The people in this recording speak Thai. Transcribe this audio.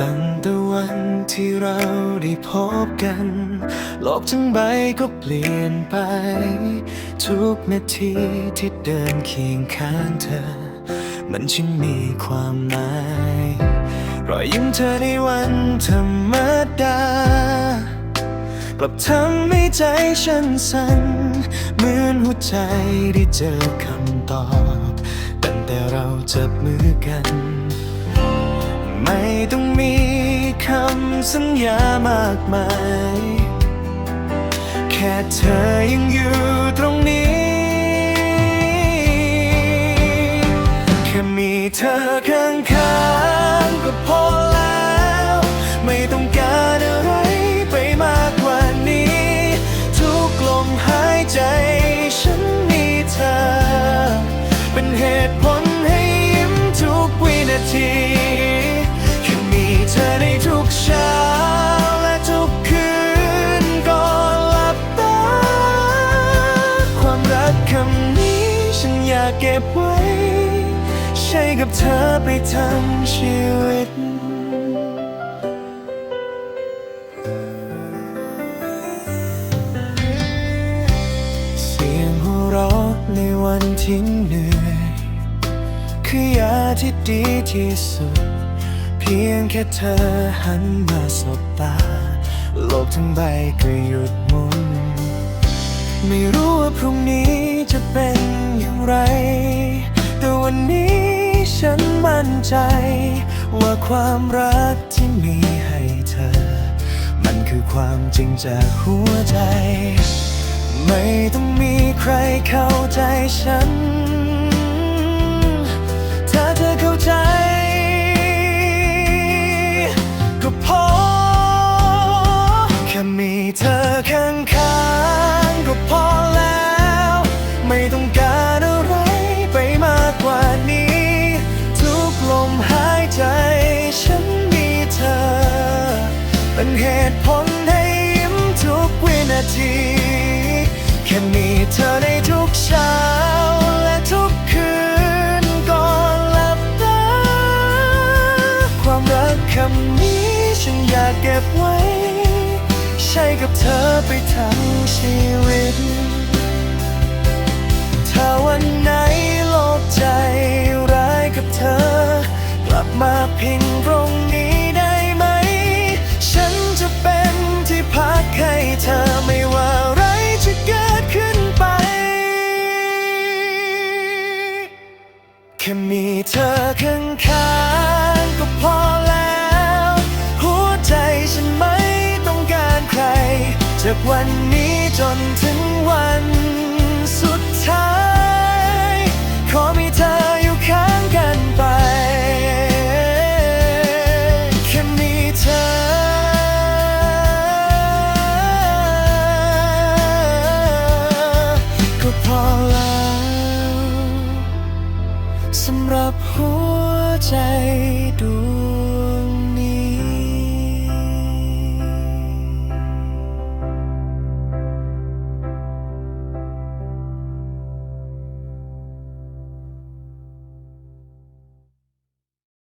ตั้งแต่วันที่เราได้พบกัน โลกทั้งใบก็เปลี่ยนไป ทุกนาทีที่เดินเคียงข้างเธอ มันช่างมีความหมายรอยยิ้มเธอในวันธรรมดากลับทำให้ใจฉันสั่นเหมือนหัวใจได้เจอคำตอบ ตั้งแต่เราจับมือกัน ไม่ต้องมีคำสัญญามากมาย แค่เธอยังอยู่ตรงนี้ แค่มีเธอข้างๆก็พอแล้ว ไม่ต้องการอะไรไปมากกว่านี้ ทุกลมหายใจฉันมีเธอ เป็นเหตุผลให้ยิ้มทุกวินาที เก็บไว้ ใช้กับเธอไปทั้งชีวิตเสียงหัวเราะในวันที่เหนื่อยคือยาที่ดีที่สุด เพียงแค่เธอหันมาสบตาโลกทั้งใบก็หยุดหมุน ไม่รู้ว่าพรุ่งนี้จะเป็น อย่างไร แต่วันนี้ฉันมั่นใจ ว่าความรักที่มีให้เธอ มันคือความจริงจากหัวใจ ไม่ต้องมีใครเข้าใจฉัน เหตุผลให้ยิ้มทุกวินาที แค่มีเธอในทุกเช้าและทุกคืนก่อนหลับตา ความรักคำนี้ฉันอยากเก็บไว้ ใช้กับเธอไปทั้งชีวิต ถ้าวันไหนโลกใจร้ายกับเธอ กลับมาพิงตรงนี้ ค่มีเธอข้างๆก็พอแล้ว หัวใจฉันไม่ต้องการใคร จากวันนี้จนถึง